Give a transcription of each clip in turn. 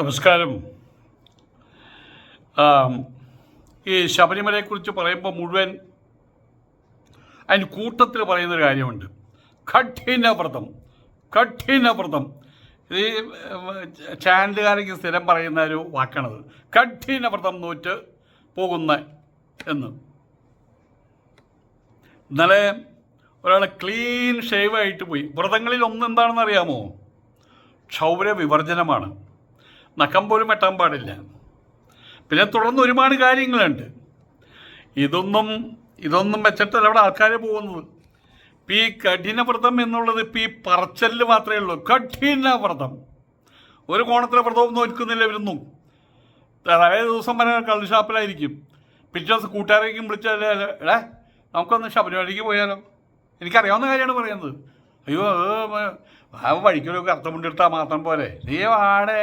നമസ്കാരം. ഈ ശബരിമലയെക്കുറിച്ച് പറയുമ്പോൾ മുഴുവൻ അതിന് കൂട്ടത്തിൽ പറയുന്നൊരു കാര്യമുണ്ട്. കഠിനവ്രതം കഠിനവ്രതം. ഈ ചാനലുകാരെങ്കിൽ സ്ഥിരം പറയുന്ന ഒരു വാക്കാണത്. കഠിനവ്രതം നോറ്റ് പോകുന്ന എന്ന്. ഇന്നലെ ഒരാൾ ക്ലീൻ ഷേവ് ആയിട്ട് പോയി. വ്രതങ്ങളിൽ ഒന്ന് എന്താണെന്ന് അറിയാമോ? ക്ഷൗര വിവർജനമാണ് നഖം പോലും വെട്ടാൻ പാടില്ല. പിന്നെ തുടർന്ന് ഒരുപാട് കാര്യങ്ങളുണ്ട്. ഇതൊന്നും ഇതൊന്നും വെച്ചിട്ടല്ല അവിടെ ആൾക്കാർ പോകുന്നത്. ഇപ്പം ഈ കഠിനവ്രതം എന്നുള്ളത് ഇപ്പം ഈ പറച്ചലിൽ മാത്രമേ ഉള്ളൂ. കഠിനവ്രതം. ഒരു കോണത്തിലെ വ്രതവും നോക്കുന്നില്ല ഇവരൊന്നും. തലേ ദിവസം വരെ കള്ളു ഷാപ്പിലായിരിക്കും. പിറ്റേ ദിവസം കൂട്ടുകാരേക്കും വിളിച്ചാൽ എടാ നമുക്കൊന്ന് ശബരിമലയ്ക്ക് പോയാലോ? എനിക്കറിയാവുന്ന കാര്യമാണ് പറയുന്നത്. അയ്യോ ആ വഴിക്കൊരു കറുത്ത മുണ്ടെടുത്താൽ മാത്രം പോലെ നീ ആടെ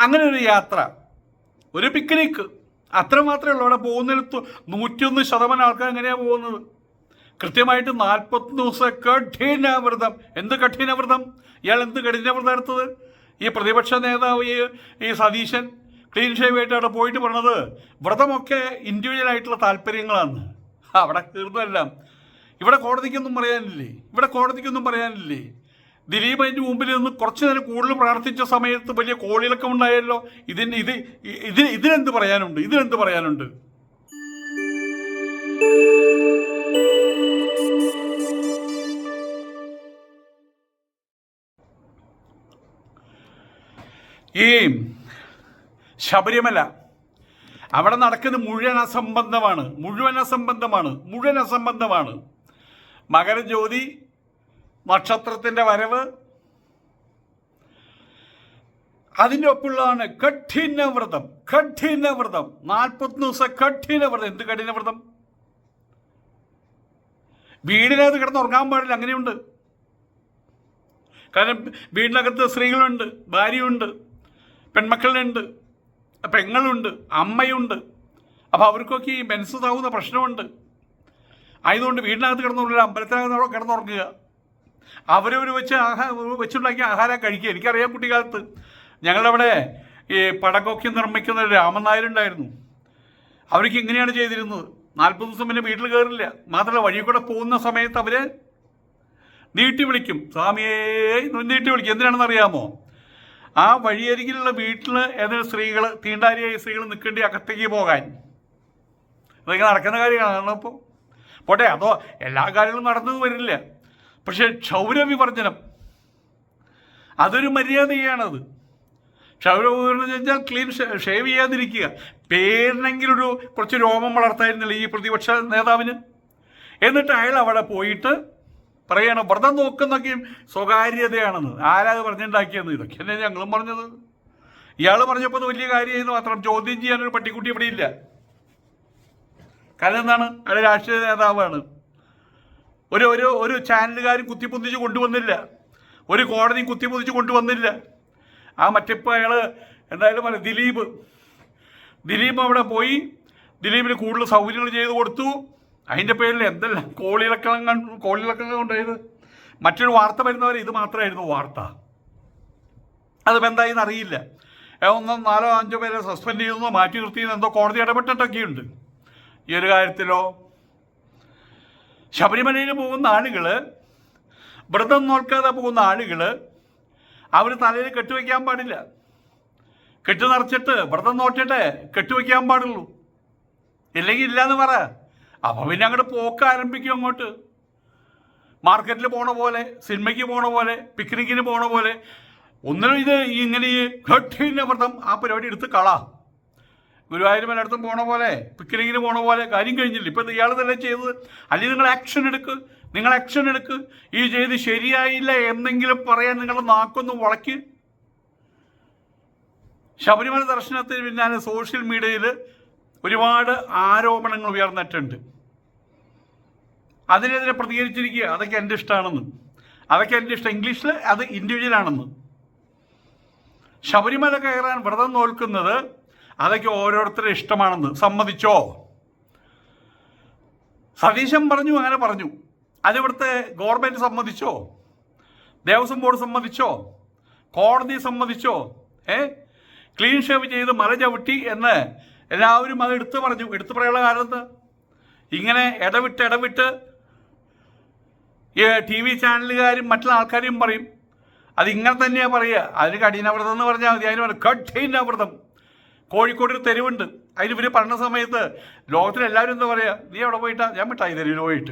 അങ്ങനെ ഒരു യാത്ര. ഒരു പിക്നിക്ക് അത്ര മാത്രമേ ഉള്ളൂ. അവിടെ പോകുന്നിടത്ത് നൂറ്റിയൊന്ന് ശതമാനം ആൾക്കാർ എങ്ങനെയാണ് പോകുന്നത്? കൃത്യമായിട്ട് നാൽപ്പത്തൊന്ന് ദിവസം കഠിനവ്രതം. എന്ത് കഠിനവ്രതം? ഇയാൾ എന്ത് കഠിനവ്രതം എടുത്തത്? ഈ പ്രതിപക്ഷ നേതാവ് ഈ ഈ സതീശൻ ക്ലീൻ ഷേവായിട്ട് അവിടെ പോയിട്ട് പറഞ്ഞത് വ്രതമൊക്കെ ഇൻഡിവിജ്വൽ ആയിട്ടുള്ള താല്പര്യങ്ങളാണ്. അവിടെ തീർന്നതെല്ലാം. ഇവിടെ കോടതിക്കൊന്നും പറയാനില്ലേ? ഇവിടെ കോടതിക്കൊന്നും പറയാനില്ലേ? ദിലീപ് അതിന്റെ മുമ്പിൽ നിന്ന് കുറച്ച് നേരം കൂടുതൽ പ്രാർത്ഥിച്ച സമയത്ത് വലിയ കോളിളക്കം ഉണ്ടായല്ലോ? ഇതിന് ഇത് ഇതിന് ഇതിനെന്ത് പറയാനുണ്ട്? ഇതിനെന്ത് പറയാനുണ്ട്? ഈ ശബരിമല അവിടെ നടക്കുന്നത് മുഴുവൻ അസംബന്ധമാണ്. മുഴുവൻ അസംബന്ധമാണ്. മുഴുവൻ അസംബന്ധമാണ്. മകരജ്യോതി നക്ഷത്രത്തിന്റെ വരവ്. അതിന്റെ ഒപ്പുള്ളതാണ് കഠിനവ്രതം കഠിനവ്രതം. നാൽപ്പത്തി ദിവസം കഠിനവ്രതം. എന്ത് കഠിനവ്രതം? വീടിനകത്ത് കിടന്ന് ഉറങ്ങാൻ പാടില്ല അങ്ങനെയുണ്ട്. കാരണം വീടിനകത്ത് സ്ത്രീകളുണ്ട് ഭാര്യയുണ്ട് പെൺമക്കളുണ്ട് പെങ്ങളുണ്ട് അമ്മയുണ്ട്. അപ്പോൾ അവർക്കൊക്കെ ഈ മെൻസസാവുന്ന പ്രശ്നമുണ്ട്. ആയതുകൊണ്ട് വീടിനകത്ത് കിടന്നുറങ്ങില്ല അമ്പലത്തിനകത്ത് കിടന്നുറങ്ങുക. അവരവർ വെച്ച് ആഹാരം വെച്ചുണ്ടാക്കി ആഹാരം കഴിക്കുക. എനിക്കറിയാം കുട്ടിക്കാലത്ത് ഞങ്ങളവിടെ ഈ പടക്കൊക്കെ നിർമ്മിക്കുന്ന രാമനായരുണ്ടായിരുന്നു അവർക്ക് ഇങ്ങനെയാണ് ചെയ്തിരുന്നത്. നാൽപ്പത് ദിവസം പിന്നെ വീട്ടിൽ കയറില്ല. മാത്രമല്ല വഴി കൂടെ പോകുന്ന സമയത്ത് അവർ നീട്ടി വിളിക്കും. സ്വാമിയേ നീട്ടി വിളിക്കും. എന്തിനാണെന്ന് അറിയാമോ? ആ വഴിയരികിലുള്ള വീട്ടിൽ ഏതെങ്കിലും സ്ത്രീകൾ തീണ്ടാരിയായ സ്ത്രീകൾ നിൽക്കേണ്ടി അകത്തേക്ക് പോകാൻ. അതൊക്കെ നടക്കുന്ന കാര്യമാണ് അപ്പോൾ പോട്ടെ അതോ എല്ലാ കാര്യങ്ങളും നടന്നു വരില്ല. പക്ഷേ ക്ഷൗരവിവർജനം അതൊരു മര്യാദയാണത്. ക്ഷൗരവിവർജനം വെച്ചാൽ ക്ലീൻ ഷേവ് ചെയ്യാതിരിക്കുക. പേരിനെങ്കിലൊരു കുറച്ച് രോമം വളർത്തായിരുന്നില്ല ഈ പ്രതിപക്ഷ നേതാവിന്? എന്നിട്ട് അയാൾ അവിടെ പോയിട്ട് പറയണം വ്രതം നോക്കുന്നൊക്കെയും സ്വകാര്യതയാണെന്ന്. ആരാത് പറഞ്ഞിട്ടുണ്ടാക്കിയെന്ന് ഇതൊക്കെ തന്നെ ഞങ്ങളും പറഞ്ഞത്. ഇയാൾ പറഞ്ഞപ്പോൾ വലിയ കാര്യമായിരുന്നു മാത്രം ചോദ്യം ചെയ്യാനൊരു പട്ടിക്കുട്ടി ഇവിടെ ഇല്ല. കാരണം എന്താണ്? അയാൾ രാഷ്ട്രീയ നേതാവാണ്. ഒരു ഒരു ഒരു ചാനലുകാരും കുത്തിപ്പൊന്തിച്ച് കൊണ്ടുവന്നില്ല. ഒരു കോടതിയും കുത്തിപ്പൊന്തിച്ച് കൊണ്ടുവന്നില്ല. ആ മറ്റിപ്പോൾ അയാൾ എന്തായാലും പറയാം ദിലീപ്. ദിലീപ് അവിടെ പോയി. ദിലീപിന് കൂടുതൽ സൗകര്യങ്ങൾ ചെയ്തു കൊടുത്തു. അതിന്റെ പേരിൽ എന്തെല്ലാം കോളിളക്കം കോളിളക്കങ്ങൾ ഉണ്ടായത്? മറ്റൊരു വാർത്ത വരുന്നവരെ ഇത് മാത്രമായിരുന്നു വാർത്ത. അതിപ്പോൾ എന്തായെന്ന് അറിയില്ല. ഒന്നോ നാലോ അഞ്ചോ പേരെ സസ്പെൻഡ് ചെയ്തെന്നോ മാറ്റി നിർത്തിയെന്നോ എന്തോ കോടതി ഇടപെട്ടിട്ടൊക്കെയുണ്ട്. ഈ ഒരു കാര്യത്തിലോ? ശബരിമലയിൽ പോകുന്ന ആളുകൾ വ്രതം നോക്കാതെ പോകുന്ന ആളുകൾ അവർ തലയിൽ കെട്ടുവയ്ക്കാൻ പാടില്ല. കെട്ടു നിറച്ചിട്ട് വ്രതം നോട്ടിട്ട് കെട്ടുവയ്ക്കാൻ പാടുള്ളൂ. ഇല്ലെങ്കിൽ ഇല്ലാന്ന് പറ. അപ്പോൾ പിന്നെ അങ്ങോട്ട് പോക്ക് ആരംഭിക്കും അങ്ങോട്ട്. മാർക്കറ്റിൽ പോണ പോലെ സിനിമയ്ക്ക് പോണ പോലെ പിക്നിക്കിന് പോണ പോലെ. ഒന്നിനും ഇത് ഇങ്ങനെ ഈ ഘട്ടിന്റെ വ്രതം ആ പരിപാടി എടുത്ത് കളാ. ഗുരുവായൂർ പലയിടത്തും പോണ പോലെ പിക്നിക്കിന് പോണ പോലെ കാര്യം കഴിഞ്ഞില്ല. ഇപ്പം ഇയാൾ തന്നെ ചെയ്തത്. അല്ലെങ്കിൽ നിങ്ങൾ ആക്ഷൻ എടുക്ക്. നിങ്ങൾ ആക്ഷൻ എടുക്ക്. ഈ ചെയ്ത് ശരിയായില്ല എന്നെങ്കിലും പറയാൻ നിങ്ങൾ നാക്കൊന്ന് വളയ്ക്ക്. ശബരിമല ദർശനത്തിന് പിന്നാലെ സോഷ്യൽ മീഡിയയിൽ ഒരുപാട് ആരോപണങ്ങൾ ഉയർന്നിട്ടുണ്ട്. അതിനെതിരെ പ്രതികരിച്ചിരിക്കുക. അതൊക്കെ എന്റെ ഇഷ്ടമാണെന്ന്. അതൊക്കെ എന്റെ ഇഷ്ടം ഇംഗ്ലീഷിൽ അത് ഇൻഡിവിജ്വൽ ആണെന്ന്. ശബരിമല കയറാൻ വ്രതം നോൽക്കുന്നത് അതൊക്കെ ഓരോരുത്തരുടെ ഇഷ്ടമാണെന്ന് സമ്മതിച്ചോ? സതീശൻ പറഞ്ഞു അങ്ങനെ പറഞ്ഞു. അതിവിടുത്തെ ഗവൺമെന്റ് സമ്മതിച്ചോ? ദേവസ്വം ബോർഡ് സമ്മതിച്ചോ? കോടതി സമ്മതിച്ചോ? ഏ? ക്ലീൻ ഷേവ് ചെയ്ത് മല ചവിട്ടി എന്ന് എല്ലാവരും അത് എടുത്തു പറഞ്ഞു. എടുത്തു പറയാനുള്ള കാലത്ത് ഇങ്ങനെ ഇടവിട്ട് ഇടവിട്ട് ടി വി ചാനലുകാരും മറ്റുള്ള ആൾക്കാരും പറയും. അതിങ്ങനെ തന്നെയാണ് പറയുക. അതിന് കഠിനവ്രതം എന്ന് പറഞ്ഞാൽ മതി. അതിന് കഠിനവ്രതം. കോഴിക്കോട് ഒരു തെരുവുണ്ട്. അതിന് ഇവർ പറഞ്ഞ സമയത്ത് ലോകത്തിൽ എല്ലാവരും എന്താ പറയുക നീ എവിടെ പോയിട്ടാ? ഞാൻ മിഠായി തെരുവിൽ പോയിട്ട്.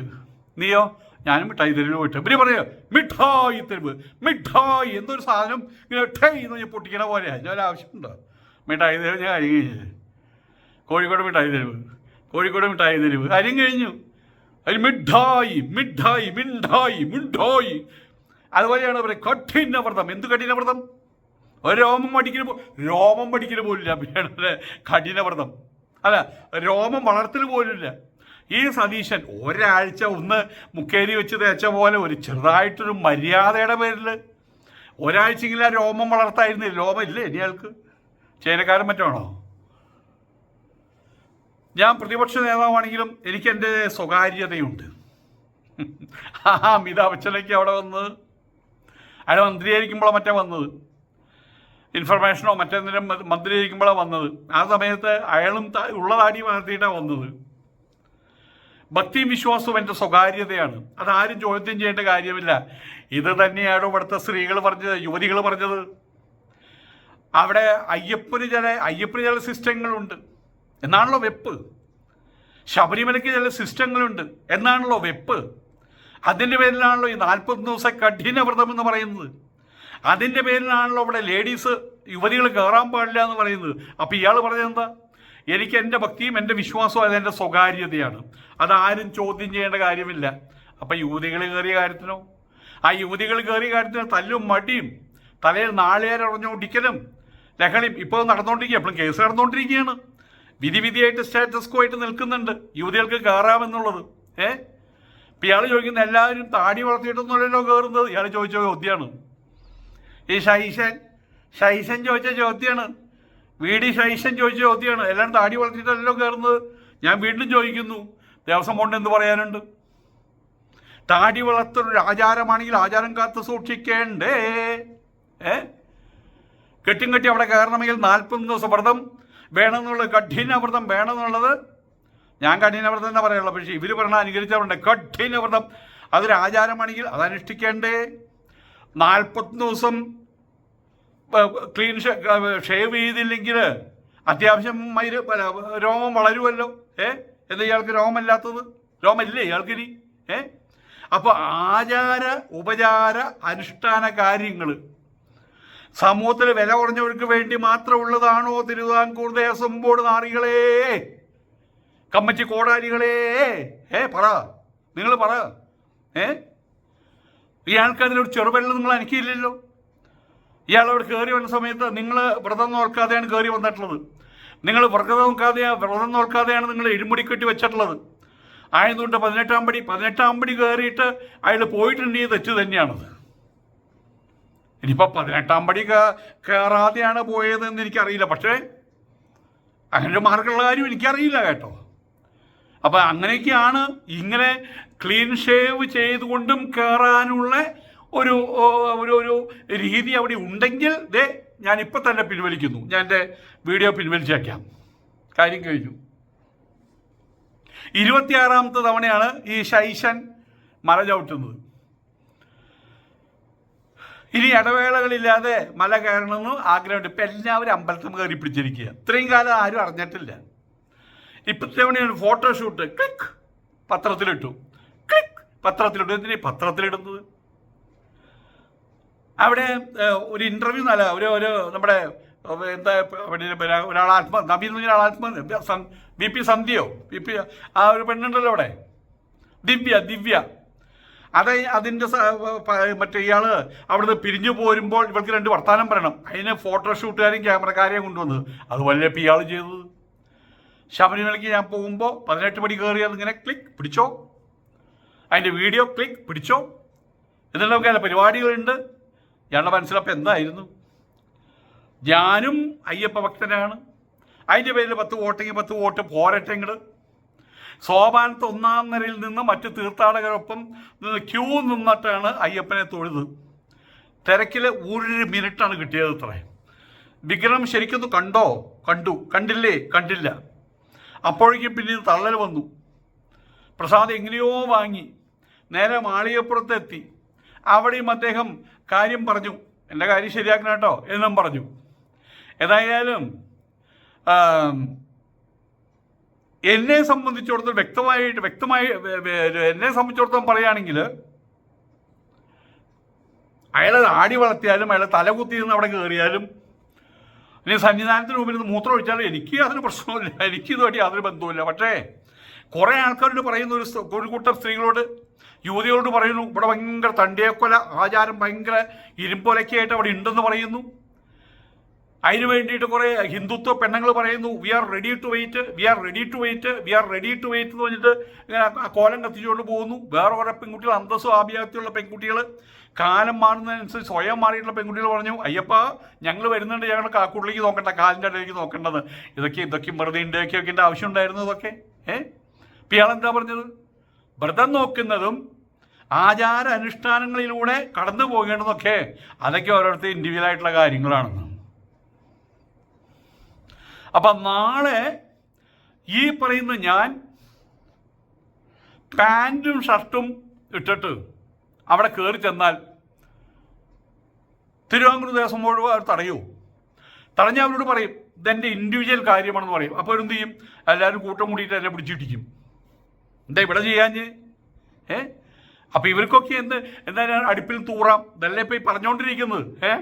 നീയോ? ഞാനും മിഠായി തെരുവിൽ പോയിട്ട്. ഇവർ പറയുക മിഠായി തെരുവ് മിഠായി. എന്തൊരു സാധനം ഇങ്ങനെ ഠൈ എന്ന് പറഞ്ഞ് പൊട്ടിക്കണ പോലെയാണ് ഞാൻ ആവശ്യമുണ്ടോ? മിഠായി തെരുവ് ഞാൻ അരി കഴിഞ്ഞത് കോഴിക്കോട് മിഠായി തെരുവ് കോഴിക്കോട് മിഠായി തെരുവ്. അരിഞ്ഞ് കഴിഞ്ഞു. അതിൽ മിഠായി മിഠായി മിഠായി മിഠായി അതുപോലെയാണ് പറയുക കഠിനവ്രതം. എന്ത് കഠിനവ്രതം? ഒരു രോമം പഠിക്കൽ രോമം പഠിക്കൽ പോലില്ല പിന്നെ കഠിനവ്രതം. അല്ല രോമം വളർത്തൽ പോലില്ല ഈ സതീശൻ ഒരാഴ്ച ഒന്ന് മുക്കേരി വെച്ച് തേച്ച പോലെ ഒരു ചെറുതായിട്ടൊരു മര്യാദയുടെ പേരിൽ ഒരാഴ്ചയെങ്കിലും ആ രോമം വളർത്തായിരുന്നില്ല? രോമം ഇല്ലേ ഇനി അയാൾക്ക്? ചേനക്കാരൻ മറ്റാണോ ഞാൻ പ്രതിപക്ഷ നേതാവാണെങ്കിലും എനിക്ക് എന്റെ സ്വകാര്യതയുണ്ട്. ആ അമിതാഭ് ബച്ചനൊക്കെ അവിടെ വന്നത്. അയാൾ മന്ത്രിയായിരിക്കുമ്പോഴാണ് മറ്റേ വന്നത്. ഇൻഫർമേഷനോ മറ്റെന്തെങ്കിലും മന്ത്രി ഇരിക്കുമ്പോഴാണ് വന്നത്. ആ സമയത്ത് അയാളും ഉള്ള താടി വളർത്തിയിട്ടാണ് വന്നത്. ഭക്തിയും വിശ്വാസവും എന്റെ സ്വകാര്യതയാണ്. അതാരും ചോദ്യം ചെയ്യേണ്ട കാര്യമില്ല. ഇത് തന്നെയാണ് ഇവിടുത്തെ സ്ത്രീകൾ പറഞ്ഞത് യുവതികൾ പറഞ്ഞത്? അവിടെ അയ്യപ്പന് ചില അയ്യപ്പന് ചില സിസ്റ്റങ്ങളുണ്ട്. എന്നാണല്ലോ വെപ്പ്? ശബരിമലയ്ക്ക് ചില സിസ്റ്റങ്ങളുണ്ട്. എന്നാണല്ലോ വെപ്പ്? അതിന്റെ പേരിലാണല്ലോ ഈ നാൽപ്പത് ദിവസം കഠിന വ്രതം എന്ന് പറയുന്നത്. അതിന്റെ പേരിലാണല്ലോ ഇവിടെ ലേഡീസ് യുവതികൾ കയറാൻ പാടില്ല എന്ന് പറയുന്നത്. അപ്പോൾ ഇയാൾ പറഞ്ഞത് എന്താ? എനിക്ക് എന്റെ ഭക്തിയും എന്റെ വിശ്വാസവും അതെന്റെ സ്വകാര്യതയാണ്. അതാരും ചോദ്യം ചെയ്യേണ്ട കാര്യമില്ല. അപ്പം യുവതികൾ കയറിയ കാര്യത്തിനോ? ആ യുവതികൾ കയറിയ കാര്യത്തിന് തല്ലും മടിയും തലയിൽ നാളേരറിഞ്ഞു ഒടിക്കലും ലഹളിയും ഇപ്പോൾ നടന്നുകൊണ്ടിരിക്കുക എപ്പോഴും കേസ് നടന്നുകൊണ്ടിരിക്കുകയാണ് വിധി വിധിയായിട്ട് സ്റ്റാറ്റസ് ആയിട്ട് നിൽക്കുന്നുണ്ട് യുവതികൾക്ക് കയറാമെന്നുള്ളത്. ഏ? ഇപ്പം ഇയാൾ ചോദിക്കുന്ന എല്ലാവരും താടി വളർത്തിയിട്ടൊന്നുമല്ലല്ലോ കയറുന്നത്. ഇയാൾ ചോദിച്ച ചോദ്യമാണ്. ഈ ശൈശൻ ശൈശൻ ചോദിച്ച ചോദ്യമാണ് വി ഡി ഷൈഷൻ ചോദിച്ച ചോദ്യമാണ് എല്ലാവരും താടി വളർത്തിയിട്ടല്ലോ കയറുന്നത് ഞാൻ വീണ്ടും ചോദിക്കുന്നു ദേവസ്വം കൊണ്ട് എന്ത് പറയാനുണ്ട്? താടി വളർത്തലൊരു ആചാരമാണെങ്കിൽ ആചാരം കാത്ത് സൂക്ഷിക്കേണ്ടേ? ഏ? കെട്ടും കെട്ടി അവിടെ കയറണമെങ്കിൽ നാൽപ്പത് ദിവസം വ്രതം വേണമെന്നുള്ളത് കഠിന വ്രതം വേണമെന്നുള്ളത്. ഞാൻ കഠിന വ്രതം തന്നെ പറയുള്ളൂ പക്ഷേ ഇവർ പറഞ്ഞ അനുകരിച്ചവരുണ്ട്. കഠിന വ്രതം അതൊരു ആചാരമാണെങ്കിൽ അത് അനുഷ്ഠിക്കേണ്ടേ നാൽപ്പത്തി ദിവസം ക്ലീൻ ഷേവ് ചെയ്തില്ലെങ്കിൽ അത്യാവശ്യം മൈര് രോമം വളരുമല്ലോ ഏ? എന്താ ഇയാൾക്ക് രോമമില്ലാത്തത്? രോമമില്ലേ ഇയാൾക്കിനി ഏ? അപ്പോൾ ആചാര ഉപചാര അനുഷ്ഠാന കാര്യങ്ങൾ സമൂഹത്തിൽ വില കുറഞ്ഞവർക്ക് വേണ്ടി മാത്രമുള്ളതാണോ തിരുവിതാംകൂർ ദേവസ്വം ബോർഡ് നാറികളെ? കമ്മറ്റി കോടാലികളെ ഏ പറ. നിങ്ങൾ പറ. ഏ? ഇയാൾക്ക് അതിലൊരു ചെറുപല്ല നിങ്ങൾ എനിക്കില്ലല്ലോ ഇയാൾ അവിടെ കയറി വന്ന സമയത്ത് നിങ്ങൾ വ്രതം നോക്കാതെയാണ് കയറി വന്നിട്ടുള്ളത്. നിങ്ങൾ വ്രതം നോക്കാതെ വ്രതം നോക്കാതെയാണ് നിങ്ങൾ ഇരുമുടിക്കെട്ടി വെച്ചിട്ടുള്ളത്. ആയതുകൊണ്ട് പതിനെട്ടാം പടി പതിനെട്ടാം പടി കയറിയിട്ട് അയാൾ പോയിട്ടുണ്ടെങ്കിൽ തെറ്റ് തന്നെയാണത്. ഇനിയിപ്പോൾ പതിനെട്ടാം പടി കയറാതെയാണ് പോയതെന്ന് എനിക്കറിയില്ല. പക്ഷേ അങ്ങനെ ഒരു മാർഗമുള്ള കാര്യം എനിക്കറിയില്ല കേട്ടോ. അപ്പം അങ്ങനെയൊക്കെയാണ് ഇങ്ങനെ ക്ലീൻ ഷേവ് ചെയ്തുകൊണ്ടും കയറാനുള്ള ഒരു ഒരു രീതി അവിടെ ഉണ്ടെങ്കിൽ ദേ ഞാൻ ഇപ്പം തന്നെ പിൻവലിക്കുന്നു. ഞാൻ എന്റെ വീഡിയോ പിൻവലിച്ചേക്കാം കാര്യം കഴിഞ്ഞു. ഇരുപത്തിയാറാമത്തെ തവണയാണ് ഈ ശൈശൻ മല ചവിട്ടുന്നത്. ഇനി ഇടവേളകളില്ലാതെ മല കയറണമെന്ന് ആഗ്രഹമുണ്ട്. ഇപ്പം എല്ലാവരും അമ്പലത്തിൽ കയറി പിടിച്ചിരിക്കുക ഇത്രയും കാലം ആരും അറിഞ്ഞിട്ടില്ല. ഇപ്പോഴത്തെ ഫോട്ടോഷൂട്ട് ക്ലിക്ക് പത്രത്തിലിട്ടു. ക്ലിക്ക് പത്രത്തിലിട്ടു എന്തിനാ പത്രത്തിലിടുന്നത്? അവിടെ ഒരു ഇന്റർവ്യൂ നല്ല ഒരു ഒരു നമ്മുടെ എന്താ ഒരാൾ ആത്മ നബി എന്ന് ഒരാൾ ആത്മ ബി പി സന്ധ്യയോ? ബി പി ആ ഒരു പെണ്ണുണ്ടല്ലോ അവിടെ. ദിവ്യ ദിവ്യ. അത് അതിന്റെ മറ്റേ ഇയാൾ അവിടുന്ന് പിരിഞ്ഞു പോരുമ്പോൾ ഇവർക്ക് രണ്ട് വർത്തമാനം പറയണം. അതിന് ഫോട്ടോഷൂട്ടുകാരും ക്യാമറക്കാരെയും കൊണ്ടുവന്നത്. അതുപോലെ ഇപ്പം ഇയാൾ ചെയ്തത്. ശബരിമലയ്ക്ക് ഞാൻ പോകുമ്പോൾ പതിനെട്ട് മണി കയറി ഇങ്ങനെ ക്ലിക്ക് പിടിച്ചോ. അതിന്റെ വീഡിയോ ക്ലിക്ക് പിടിച്ചോ. എന്നിട്ട് നമുക്ക് അതിന്റെ പരിപാടികളുണ്ട്. ഞങ്ങളുടെ മനസ്സിലപ്പോൾ എന്തായിരുന്നു? ഞാനും അയ്യപ്പ ഭക്തനാണ്. അതിന്റെ പേരിൽ പത്ത് വോട്ടെങ്കിൽ പത്ത് വോട്ട് പോരട്ടെങ്കിൽ സോപാനത്ത് ഒന്നാം നിരയിൽ നിന്ന് മറ്റ് തീർത്ഥാടകരൊപ്പം ക്യൂ നിന്നിട്ടാണ് അയ്യപ്പനെ തൊഴുത്. തിരക്കിൽ ഒരു മിനിറ്റാണ് കിട്ടിയത് ഇത്രേ വിഗ്രഹം ശരിക്കൊന്ന് കണ്ടോ? കണ്ടു. കണ്ടില്ലേ? കണ്ടില്ല. അപ്പോഴേക്കും പിന്നെ തള്ളൽ വന്നു. പ്രസാദ് എങ്ങനെയോ വാങ്ങി. നേരെ മാളികപ്പുറത്തെത്തി. അവിടെയും അദ്ദേഹം കാര്യം പറഞ്ഞു. എന്റെ കാര്യം ശരിയാക്കണം കേട്ടോ എന്നും പറഞ്ഞു. ഏതായാലും എന്നെ സംബന്ധിച്ചിടത്തോളം വ്യക്തമായിട്ട് വ്യക്തമായി എന്നെ സംബന്ധിച്ചിടത്തോളം പറയുകയാണെങ്കിൽ അയാളെ ആടി വളർത്തിയാലും അയാളെ തലകുത്തി നിന്ന് അവിടെ കയറിയാലും ഇനി സന്നിധാനത്തിന് മുമ്പിൽ നിന്ന് മൂത്രം ഒഴിച്ചാലും എനിക്ക് അതിന് പ്രശ്നമില്ല എനിക്ക് യാതൊരു ബന്ധവുമില്ല. പക്ഷേ കുറേ ആൾക്കാരോട് പറയുന്ന ഒരു ഒരു കൂട്ടം സ്ത്രീകളോട് യുവതികളോട് പറയുന്നു ഇവിടെ ഭയങ്കര തണ്ടിയേക്കൊല ആചാരം ഭയങ്കര ഇരുമ്പൊലക്കായിട്ട് അവിടെ ഉണ്ടെന്ന് പറയുന്നു. അതിന് വേണ്ടിയിട്ട് കുറേ ഹിന്ദുത്വ പെണ്ണുങ്ങൾ പറയുന്നു we are ready to wait we are ready to wait we are ready to wait എന്ന് പറഞ്ഞിട്ട് ഇങ്ങനെ കോലം കത്തിച്ചുകൊണ്ട് പോകുന്നു. വേറെ കുറേ പെൺകുട്ടികൾ അന്തസ്സും ആഭിയാത്തിയുള്ള പെൺകുട്ടികൾ കാലം മാറുന്നതിനനുസരിച്ച് സ്വയം മാറിയിട്ടുള്ള പെൺകുട്ടികൾ പറഞ്ഞു അയ്യപ്പ ഞങ്ങൾ വരുന്നുണ്ട് ഞങ്ങൾ കാക്കുള്ളിലേക്ക് നോക്കണ്ട കാലിന്റെ ഇടയിലേക്ക് നോക്കേണ്ടത്. ഇതൊക്കെ ഇതൊക്കെ വെറുതെ ഉണ്ടാക്കിയൊക്കെ ആവശ്യം ഉണ്ടായിരുന്നു ഇതൊക്കെ. ഏ? ഇപ്പം ഇയാളെന്താ പറഞ്ഞത്? വ്രതം നോക്കുന്നതും ആചാര അനുഷ്ഠാനങ്ങളിലൂടെ കടന്നു പോകേണ്ടതൊക്കെ അതൊക്കെ ഓരോരുത്തർ ഇൻഡിവിജ്വൽ ആയിട്ടുള്ള കാര്യങ്ങളാണെന്ന്. അപ്പം നാളെ ഈ പറയുന്ന ഞാൻ പാന്റും ഷർട്ടും ഇട്ടിട്ട് അവിടെ കയറി ചെന്നാൽ തിരുവാങ്കൂർ ദേവസ്വം ബോർഡ് അവർ തടയൂ. തടഞ്ഞ അവരോട് പറയും ഇതെന്റെ ഇൻഡിവിജ്വൽ കാര്യമാണെന്ന് പറയും. അപ്പോൾ എന്ത് ചെയ്യും? എല്ലാവരും കൂട്ടം കൂടിയിട്ട് എന്നെ പിടിച്ചിട്ടിക്കും എന്താ ഇവിടെ ചെയ്യാഞ്ഞ്? ഏ? അപ്പം ഇവർക്കൊക്കെ എന്ത്? എന്താ അടുപ്പിൽ തൂറാം. ഇതല്ലേ ഇപ്പം ഈ പറഞ്ഞുകൊണ്ടിരിക്കുന്നത് ഏ?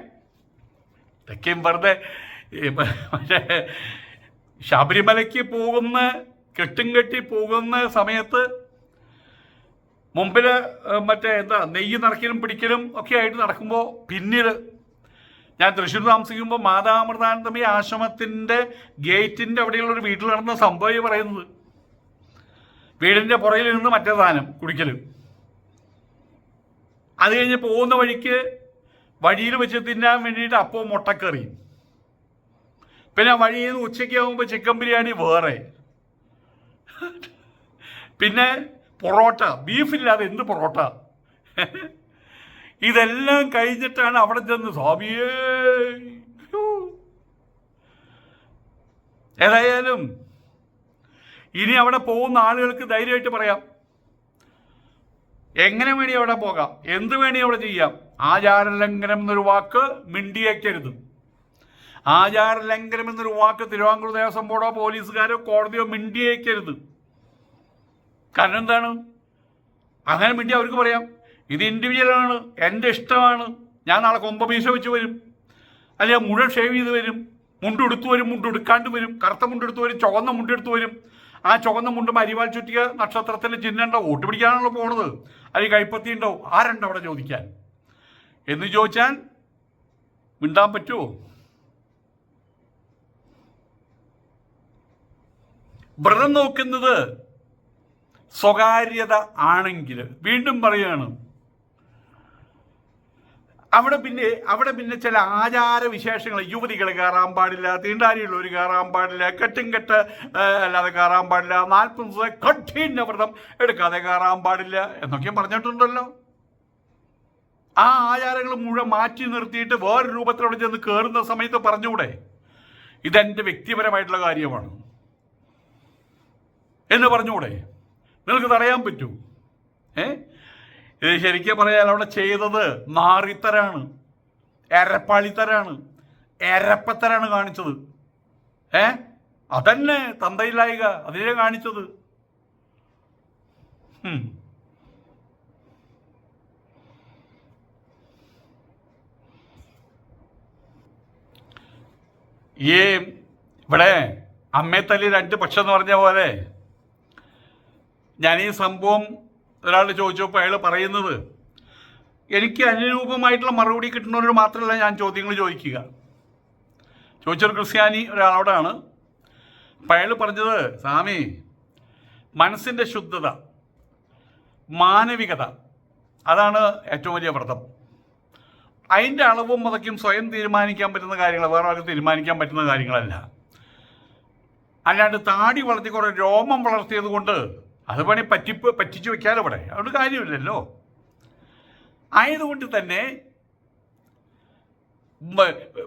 ഇതൊക്കെയും വെറുതെ ശബരിമലയ്ക്ക് പോകുന്ന കെട്ടും കെട്ടി പോകുന്ന സമയത്ത് മുമ്പിൽ മറ്റേ എന്താ നെയ്യ് നിറയ്ക്കലും പിടിക്കലും ഒക്കെ ആയിട്ട് നടക്കുമ്പോൾ പിന്നീട് ഞാൻ തൃശ്ശൂർ താമസിക്കുമ്പോൾ മാതാമൃതാനന്ദമി ആശ്രമത്തിന്റെ ഗേറ്റിന്റെ അവിടെയുള്ള ഒരു വീട്ടിൽ നടന്ന സംഭവം പറയുന്നത്. വീടിന്റെ പുറകിൽ നിന്ന് മറ്റേ സാധനം കുടിക്കൽ അത് കഴിഞ്ഞ് പോകുന്ന വഴിക്ക് വഴിയിൽ വെച്ച് തിന്നാൻ വേണ്ടിയിട്ട് അപ്പോൾ മുട്ടക്കറി. പിന്നെ വഴിയിൽ നിന്ന് ഉച്ചയ്ക്ക് ആകുമ്പോൾ ചിക്കൻ ബിരിയാണി വേറെ. പിന്നെ പൊറോട്ട ബീഫില്ലാതെ എന്ത് പൊറോട്ട? ഇതെല്ലാം കഴിഞ്ഞിട്ടാണ് അവിടെ ചെന്ന് സ്വാമിയേ ഏതായാലും ഇനി അവിടെ പോകുന്ന ആളുകൾക്ക് ധൈര്യമായിട്ട് പറയാം. എങ്ങനെ വേണി അവിടെ പോകാം. എന്ത് വേണി അവിടെ ചെയ്യാം. ആചാരലംഘനം എന്നൊരു വാക്ക് മിണ്ടിയേക്കരുത്. ആചാരലംഘനം എന്നൊരു വാക്ക് തിരുവാങ്കൂർ ദേവസ്വം ബോർഡോ പോലീസുകാരോ കോടതിയോ മിണ്ടിയേക്കരുത്. കാരണം എന്താണ്? അങ്ങനെ മിണ്ടി അവർക്ക് പറയാം. ഇത് ഇൻഡിവിജ്വലാണ് എന്റെ ഇഷ്ടമാണ്. ഞാൻ നാളെ കൊമ്പമീശ വെച്ച് വരും. അല്ലെങ്കിൽ മുഴുവൻ ഷേവ് ചെയ്ത് വരും. മുണ്ടെടുത്തു വരും മുണ്ടെടുക്കാണ്ട് വരും. കറുത്ത മുണ്ടെടുത്ത് വരും ചുവന്ന മുണ്ടെടുത്ത് വരും. ആ ചുവന്ന മുണ്ടും അരിവാൾ ചുറ്റിയ നക്ഷത്രത്തിൽ ചിഹ്നം ഉണ്ടാവും വോട്ട് പിടിക്കാനാണല്ലോ പോണത്. അല്ലെങ്കിൽ കൈപ്പത്തി ഉണ്ടാവും ആരുണ്ട് അവിടെ ചോദിക്കാൻ? എന്ന് ചോദിച്ചാൽ മിണ്ടാൻ പറ്റുമോ വ്രതം നോക്കുന്നത് സ്വകാര്യത ആണെങ്കിൽ. വീണ്ടും പറയാണ് അവിടെ പിന്നെ അവിടെ പിന്നെ ചില ആചാര വിശേഷങ്ങൾ. യുവതികൾ കയറാൻ പാടില്ല തീണ്ടാരിയുള്ളവർ കയറാൻ പാടില്ല കെട്ടും കെട്ട് അല്ലാതെ കയറാൻ പാടില്ല നാൽപ്പത് ദിവസം കഠിന വ്രതം എടുക്കാതെ കയറാൻ പാടില്ല എന്നൊക്കെ പറഞ്ഞിട്ടുണ്ടല്ലോ. ആ ആചാരങ്ങൾ മുഴുവൻ മാറ്റി നിർത്തിയിട്ട് വേറെ രൂപത്തിലൂടെ ചെന്ന് കയറുന്ന സമയത്ത് പറഞ്ഞുകൂടെ? ഇതെന്റെ വ്യക്തിപരമായിട്ടുള്ള കാര്യമാണ്. എന്ന് പറഞ്ഞുകൂടെ? നിങ്ങൾക്ക് തടയാൻ പറ്റൂ. ഏ? ഇത് ശരിക്കും പറയാൻ അവിടെ ചെയ്തത് നാറിത്തരാണ് എരപ്പാളിത്തരാണ് എരപ്പത്തരാണ് കാണിച്ചത്. ഏ? അതന്നെ തന്തയില്ലായിക അതിനെ കാണിച്ചത്. ഈ ഇവിടെ അമ്മേത്തല്ലി രണ്ട് പക്ഷം എന്ന് പറഞ്ഞ പോലെ ഞാൻ ഈ സംഭവം ഒരാൾ ചോദിച്ചപ്പോൾ അയാൾ പറയുന്നത് എനിക്ക് അനുരൂപമായിട്ടുള്ള മറുപടി കിട്ടുന്നവരോട് മാത്രമല്ല ഞാൻ ചോദ്യങ്ങൾ ചോദിക്കുക. ചോദിച്ചൊരു ക്രിസ്ത്യാനി ഒരാളോടാണ്. അപ്പം അയാൾ പറഞ്ഞത് സ്വാമി മനസ്സിന്റെ ശുദ്ധത മാനവികത അതാണ് ഏറ്റവും വലിയ വ്രതം. അതിന്റെ അളവും മുതക്കും സ്വയം തീരുമാനിക്കാൻ പറ്റുന്ന കാര്യങ്ങൾ വേറെ ആൾക്ക് തീരുമാനിക്കാൻ പറ്റുന്ന കാര്യങ്ങളല്ല. അല്ലാണ്ട് താടി വളർത്തി കുറേ രോമം വളർത്തിയത് കൊണ്ട് അത് പണി പറ്റിപ്പ് പറ്റിച്ചു വെക്കാലോ ഇവിടെ. അതുകൊണ്ട് കാര്യമില്ലല്ലോ. ആയതുകൊണ്ട് തന്നെ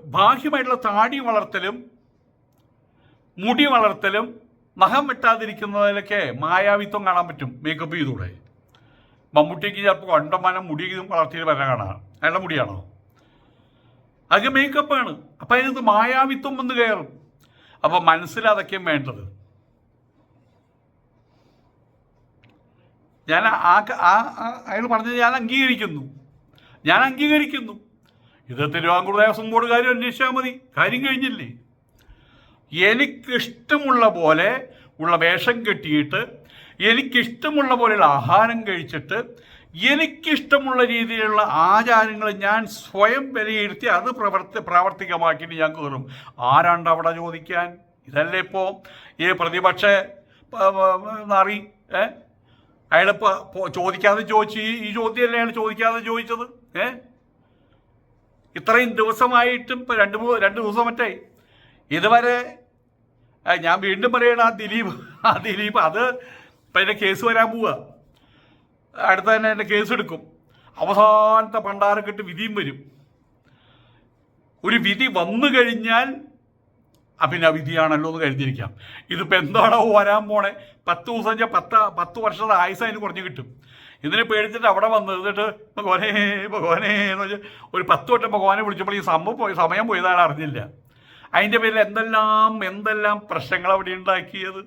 ബാഹ്യമായിട്ടുള്ള താടി വളർത്തലും മുടി വളർത്തലും നഖം വെട്ടാതിരിക്കുന്നതിലൊക്കെ മായാവിത്വം കാണാൻ പറ്റും മേക്കപ്പ് ചെയ്തൂടെ മമ്മൂട്ടിക്ക് ചിലപ്പോൾ കണ്ടമാനം മുടി വളർത്തിയിട്ട് വരാൻ കാണാം. അയാളുടെ മുടിയാണോ? അതൊക്കെ മേക്കപ്പാണ് അപ്പം അതിനകത്ത് മായാവിത്വം വന്ന് കയറും. അപ്പം മനസ്സിൽ അതൊക്കെയും വേണ്ടത്. ഞാൻ ആ അയാൾ പറഞ്ഞത് ഞാൻ അംഗീകരിക്കുന്നു. ഞാൻ അംഗീകരിക്കുന്നു. ഇത് തിരുവാങ്കൂർ ദേവസ്വം ബോർഡ് കാര്യം അന്വേഷിച്ചാൽ മതി. കാര്യം കഴിഞ്ഞില്ലേ? എനിക്കിഷ്ടമുള്ള പോലെ ഉള്ള വേഷം കെട്ടിയിട്ട് എനിക്കിഷ്ടമുള്ള പോലെയുള്ള ആഹാരം കഴിച്ചിട്ട് എനിക്കിഷ്ടമുള്ള രീതിയിലുള്ള ആചാരങ്ങൾ ഞാൻ സ്വയം വിലയിരുത്തി അത് പ്രവർത്തി പ്രാവർത്തികമാക്കിയിട്ട് ഞാൻ കയറും. ആരാണ്ട് അവിടെ ചോദിക്കാൻ? ഇതല്ലേ ഇപ്പോൾ ഈ പ്രതിപക്ഷ നറി ഏ? അയാളിപ്പോൾ ചോദിക്കാതെ ചോദിച്ചു ഈ ചോദ്യമല്ലേ അയാൾ ചോദിക്കാതെ ചോദിച്ചത്? ഏ? ഇത്രയും ദിവസമായിട്ടും ഇപ്പം രണ്ട് രണ്ട് ദിവസം മറ്റേ ഇതുവരെ ഞാൻ വീണ്ടും പറയണ ആ ദിലീപ് ആ ദിലീപ് അത് ഇപ്പം എന്റെ കേസ് വരാൻ പോവുക അടുത്ത തന്നെ എന്റെ കേസ് എടുക്കും. അവസാനത്തെ പണ്ടാരക്കെട്ട് വിധിയും വരും. ഒരു വിധി വന്നു കഴിഞ്ഞാൽ പിന്നെ വിധിയാണല്ലോ എന്ന് കരുതിയിരിക്കാം. ഇതിപ്പോൾ എന്താണോ വരാൻ പോണേ? പത്ത് ദിവസം കഴിഞ്ഞാൽ പത്ത് പത്ത് വർഷത്തെ ആയുസ് അതിന് കുറഞ്ഞ് കിട്ടും. ഇതിനെ പേടിച്ചിട്ട് അവിടെ വന്ന് എന്നിട്ട് ഭഗവാനേ ഭഗവാനേ എന്ന് വെച്ചാൽ ഒരു പത്ത് വട്ടം ഭഗവാനെ വിളിച്ചപ്പോൾ ഈ സംഭവം പോയി സമയം പോയതാണ് അറിഞ്ഞില്ല. അതിന്റെ പേരിൽ എന്തെല്ലാം എന്തെല്ലാം പ്രശ്നങ്ങൾ അവിടെ ഉണ്ടാക്കിയത്?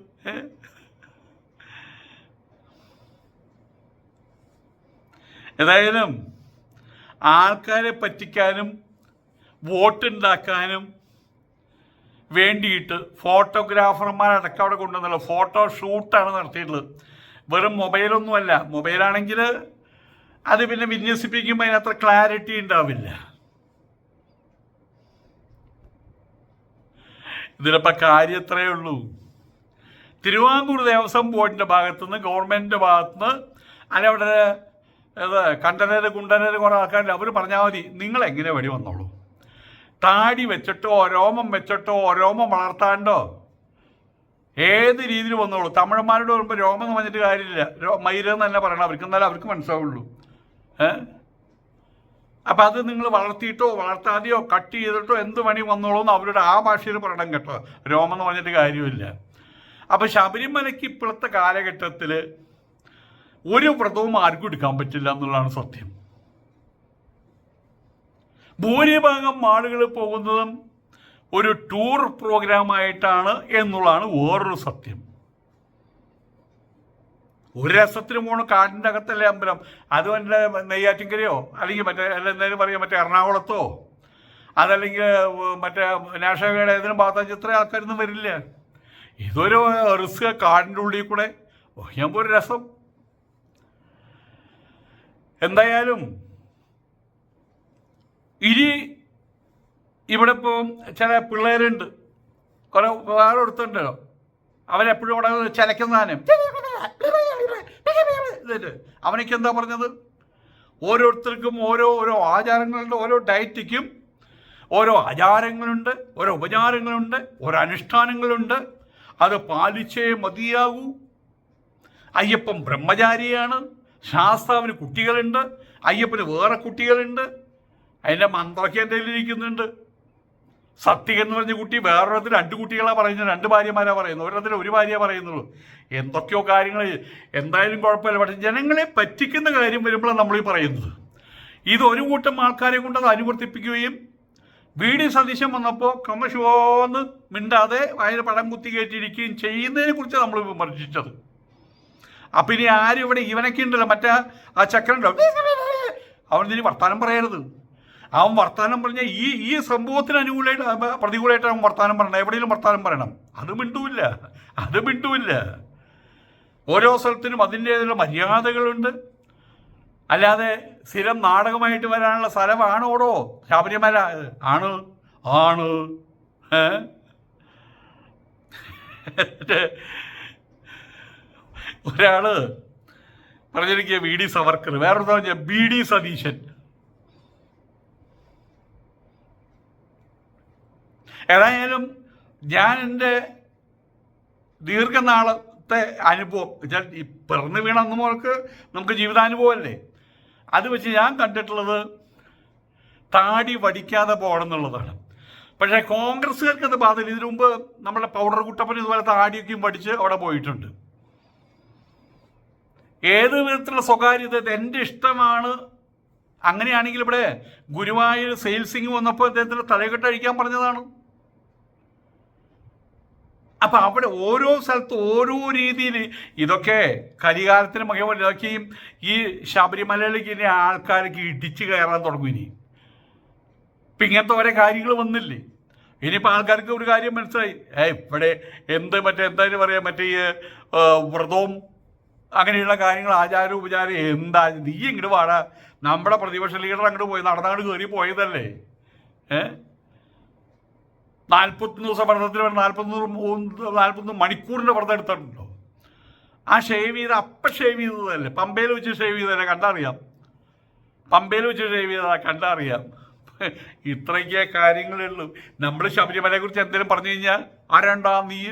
ഏതായാലും ആൾക്കാരെ പറ്റിക്കാനും വോട്ടുണ്ടാക്കാനും വേണ്ടിയിട്ട് ഫോട്ടോഗ്രാഫർമാരടക്കം അവിടെ കൊണ്ടുവന്നല്ലോ. ഫോട്ടോ ഷൂട്ടാണ് നടത്തിയിട്ടുള്ളത്. വെറും മൊബൈലൊന്നുമല്ല. മൊബൈലാണെങ്കിൽ അത് പിന്നെ വിന്യസിപ്പിക്കുമ്പോൾ അതിനത്ര ക്ലാരിറ്റി ഉണ്ടാവില്ല. ഇതിലിപ്പോൾ കാര്യം ഉള്ളൂ. തിരുവാങ്കൂർ ദേവസ്വം ബോർഡിന്റെ ഭാഗത്തുനിന്ന് ഗവൺമെന്റിന്റെ ഭാഗത്തുനിന്ന് അല്ലവിടെ ഇത് കണ്ടനര് കുണ്ടനര് കുറേ ആൾക്കാരുണ്ട്. അവർ പറഞ്ഞാൽ മതി. നിങ്ങൾ എങ്ങനെ വഴി വന്നോളൂ? താടി വെച്ചിട്ടോ രോമം വെച്ചിട്ടോ രോമം വളർത്താണ്ടോ? ഏത് രീതിയിൽ വന്നോളൂ? തമിഴന്മാരോട് വരുമ്പോൾ രോമം എന്ന് പറഞ്ഞിട്ട് കാര്യമില്ല. മയിരെന്ന് തന്നെ പറയണം. അവർക്ക് എന്നാലും അവർക്ക് മനസ്സിലാവുള്ളൂ. ഏഹ് അപ്പം അത് നിങ്ങൾ വളർത്തിയിട്ടോ വളർത്താതെയോ കട്ട് ചെയ്തിട്ടോ എന്ത് പണി വന്നോളൂ എന്ന് അവരുടെ ആ ഭാഷയിൽ പറയണം കേട്ടോ. രോമം എന്ന് പറഞ്ഞിട്ട് കാര്യമില്ല. അപ്പം ശബരിമലയ്ക്ക് ഇപ്പോഴത്തെ കാലഘട്ടത്തിൽ ഒരു വ്രതവും ആർക്കും എടുക്കാൻ പറ്റില്ല എന്നുള്ളതാണ് സത്യം. ഭൂരിഭാഗം ആളുകൾ പോകുന്നതും ഒരു ടൂർ പ്രോഗ്രാമായിട്ടാണ് എന്നുള്ളതാണ് വേറൊരു സത്യം. ഒരു രസത്തിന് പോണ കാടിന്റെ അകത്തല്ലേ അമ്പലം. അത് മറ്റേ നെയ്യാറ്റിൻകരയോ? അല്ലെങ്കിൽ മറ്റേ എന്തായാലും പറയാം മറ്റേ എറണാകുളത്തോ? അതല്ലെങ്കിൽ മറ്റേ നാഷണൽ ഏതെങ്കിലും ഭാഗത്ത് ഇത്ര ആൾക്കാരൊന്നും വരില്ല. ഇതൊരു റിസ്ക് കാടിന്റെ ഉള്ളിൽ കൂടെ. ഞാൻ ഒരു രസം. എന്തായാലും ഇനി ഇവിടെ ഇപ്പോൾ ചില പിള്ളേരുണ്ട്. കുറെ വേറെ എടുത്തുണ്ടല്ലോ അവരെപ്പോഴും ഇവിടെ ചലക്കുന്നതാനും അവനൊക്കെ എന്താ പറഞ്ഞത്? ഓരോരുത്തർക്കും ഓരോ ഓരോ ആചാരങ്ങളുണ്ട് ഓരോ ഡയറ്റിക്കും ഓരോ ആചാരങ്ങളുണ്ട് ഓരോ ഉപചാരങ്ങളുണ്ട് ഓരോ അനുഷ്ഠാനങ്ങളുണ്ട്. അത് പാലിച്ചേ മതിയാകൂ. അയ്യപ്പൻ ബ്രഹ്മചാരിയാണ്. ശാസ്താവിന് കുട്ടികളുണ്ട്. അയ്യപ്പന് വേറെ കുട്ടികളുണ്ട്. അതിന്റെ മന്ത്രക്ക് എന്റെ ഇരിക്കുന്നുണ്ട്. സത്യം എന്ന് പറഞ്ഞ കുട്ടി വേറൊരിടത്തിൽ രണ്ട് കുട്ടികളാണ് പറയുന്നത്. രണ്ട് ഭാര്യമാരാ പറയുന്നത്. ഒരിടത്തിൽ ഒരു ഭാര്യ പറയുന്നുള്ളൂ എന്തൊക്കെയോ കാര്യങ്ങൾ എന്തായാലും കുഴപ്പമില്ല. പക്ഷേ ജനങ്ങളെ പറ്റിക്കുന്ന കാര്യം വരുമ്പോഴാണ് നമ്മൾ ഈ പറയുന്നത്. ഇത് ഒരു കൂട്ടം ആൾക്കാരെ കൊണ്ട് അത് അനുവർത്തിപ്പിക്കുകയും വി ഡി വന്നപ്പോൾ കമ്മശോന്ന് മിണ്ടാതെ അതിന് പടം കുത്തി കയറ്റിയിരിക്കുകയും ചെയ്യുന്നതിനെ കുറിച്ച് നമ്മൾ വിമർശിച്ചത്. അപ്പം ഇനി ആരും ഇവിടെ ഇവനൊക്കെ ഉണ്ടല്ലോ. മറ്റേ ആ ചക്രണ്ടോ അവൻ ഇനി വർത്തമാനം പറയരുത്. അവൻ വർത്താനം പറഞ്ഞ ഈ ഈ സംഭവത്തിന് അനുകൂലമായിട്ട് പ്രതികൂലമായിട്ട് അവൻ വർത്താനം പറയണം. എവിടെയെങ്കിലും വർത്താനം പറയണം. അത് മിണ്ടൂല്ല. അത് മിണ്ടൂല്ല. ഓരോ സ്ഥലത്തിനും അതിന്റേതായ മര്യാദകളുണ്ട്. അല്ലാതെ സ്ഥിരം നാടകമായിട്ട് വരാനുള്ള സ്ഥലമാണോടോ? ശബരിമല ആണ്. ആണ്? ഒരാൾ പറഞ്ഞിരിക്കുക വി ഡി സവർക്കർ. വേറൊരു പറഞ്ഞ ബി ഡി സതീശൻ. ഏതായാലും ഞാൻ എന്റെ ദീർഘനാളത്തെ അനുഭവം വെച്ചാൽ ഈ പിറന്നു വീണ അന്ന് മുതൽക്ക് നമുക്ക് ജീവിതാനുഭവമല്ലേ? അത് വെച്ച് ഞാൻ കണ്ടിട്ടുള്ളത് താടി വടിക്കാതെ പോകണം എന്നുള്ളതാണ് പക്ഷേ കോൺഗ്രസ്സുകാർക്ക് അത് ബാധയില്ല ഇതിനു മുമ്പ് നമ്മുടെ പൗഡർ കുട്ടപ്പൻ ഇതുപോലെ താടിയൊക്കെയും പഠിച്ച് അവിടെ പോയിട്ടുണ്ട്. ഏത് വിധത്തിലുള്ള സ്വകാര്യത എന്റെ ഇഷ്ടമാണ്. അങ്ങനെയാണെങ്കിൽ ഇവിടെ ഗുരുവായൂർ സെയിൽസിങ് വന്നപ്പോൾ അദ്ദേഹത്തിന് തലകെട്ട് അഴിക്കാൻ പറഞ്ഞതാണ്. അപ്പൊ അവിടെ ഓരോ സ്ഥലത്ത് ഓരോ രീതിയിൽ ഇതൊക്കെ കലികാലത്തിന് മകമല്ല ഇതൊക്കെ ഈ- ശബരിമലയിലേക്ക് ഇനി ആൾക്കാർക്ക് ഇടിച്ചു കയറാൻ തുടങ്ങും ഇനി. ഇപ്പം ഇങ്ങനത്തെ ഓരോ കാര്യങ്ങൾ വന്നില്ലേ? ഇനിയിപ്പോൾ ആൾക്കാർക്ക് ഒരു കാര്യം മനസ്സിലായി. ഏ ഇവിടെ എന്ത് മറ്റേ എന്തായാലും പറയാം മറ്റേ ഈ വ്രതവും അങ്ങനെയുള്ള കാര്യങ്ങൾ ആചാരം ഉപചാരം എന്താ നീ ഇങ്ങോട്ട് വാടാ. നമ്മുടെ പ്രതിപക്ഷ ലീഡർ അങ്ങോട്ട് പോയി നടന്നങ്ങോട്ട് കയറി പോയതല്ലേ? ഏ? നാൽപ്പത്തൊന്ന് ദിവസം വ്രതത്തിന് വേണ്ട നാൽപ്പത്തൊന്ന് നാൽപ്പത്തൊന്ന് മണിക്കൂറിന്റെ വ്രതം എടുത്തിട്ടുണ്ടോ? ആ ഷേവ് ചെയ്ത് അപ്പം ഷേവ് ചെയ്തതല്ലേ? പമ്പയിൽ വെച്ച് ഷേവ് ചെയ്തതല്ലേ? കണ്ടറിയാം. പമ്പയിൽ വെച്ച് ഷേവ് ചെയ്തതാ കണ്ടറിയാം. ഇത്രയ്ക്കേ കാര്യങ്ങളുള്ളൂ നമ്മൾ ശബരിമലയെ കുറിച്ച് എന്തെങ്കിലും പറഞ്ഞു കഴിഞ്ഞാൽ ആരാണ്ടാ നീ?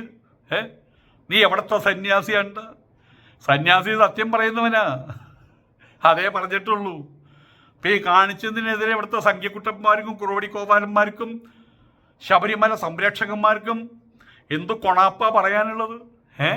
ഏ? നീ എവിടത്തെ സന്യാസിയാണ്ട്? സന്യാസി സത്യം പറയുന്നവനാ. അതേ പറഞ്ഞിട്ടുള്ളൂ. ഇപ്പം ഈ കാണിച്ചതിനെതിരെ ഇവിടുത്തെ സംഖ്യക്കുട്ടന്മാർക്കും കുറുവടി കോപാലന്മാർക്കും ശബരിമല സംരക്ഷകന്മാർക്കും എന്ത് കൊണാപ്പ പറയാനുള്ളത്? ഏ?